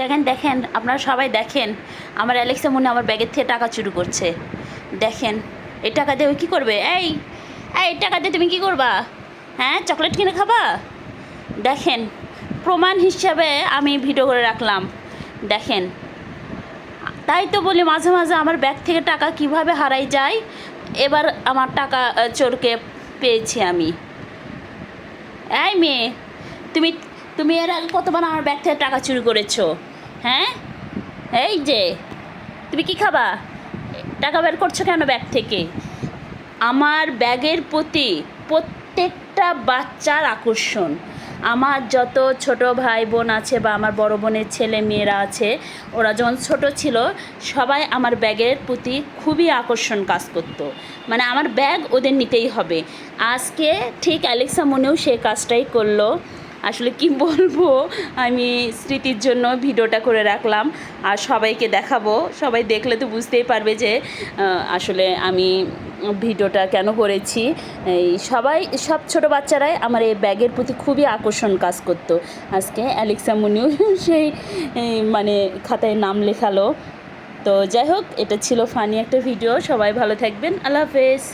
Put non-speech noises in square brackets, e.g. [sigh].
দেখেন দেখেন, আপনারা সবাই দেখেন, আমার অ্যালেক্সা মনে আমার ব্যাগের থেকে টাকা চুরি করছে। দেখেন, এই টাকা দিয়ে কী করবে? এই এই টাকা দিয়ে তুমি কী করবা? হ্যাঁ চকলেট কিনে খাবা? দেখেন, প্রমাণ হিসাবে আমি ভিডিও করে রাখলাম। দেখেন, তাই তো বলি মাঝে মাঝে আমার ব্যাগ থেকে টাকা কীভাবে হারাই যায়, এবার আমার টাকা চোরকে পেয়েছি আমি। এই মেয়ে, তুমি তুমি এর আগে কতবার আমার ব্যাগ থেকে টাকা চুরি করেছ? হ্যাঁ? এই যে, তুমি কি খাবা? টাকা বের করছ কেন ব্যাগ থেকে? আমার ব্যাগের প্রতি প্রত্যেকটা বাচ্চার আকর্ষণ। আমার যত ছোট ভাই বোন আছে বা আমার বড় বোনের ছেলে মেয়েরা আছে, ওরা যখন ছোট ছিল, সবাই আমার ব্যাগের প্রতি খুবই আকর্ষণ কাজ করতো। মানে আমার ব্যাগ ওদের নিতেই হবে। আজকে ঠিক অ্যালেক্সা মনেও সে কাজটাই করল। আসলে কি বলব? আমি স্মৃতির জন্য ভিডিওটা করে রাখলাম। আর সবাইকে দেখাবো। সবাই দেখলে তো বুঝতেই পারবে যে আসলে আমি ভিডিওটা কেন করেছি। এই সবাই, সব ছোট বাচ্চারাই আমার এই ব্যাগের প্রতি খুবই আকর্ষণ কাজ করতো। আজকে অ্যালেক্সা মুনিও [laughs] সেই মানে খাতায় নাম লেখালো। তো যাই হোক, এটা ছিল ফানি একটা ভিডিও। সবাই ভালো থাকবেন। আল্লাহ হাফেজ।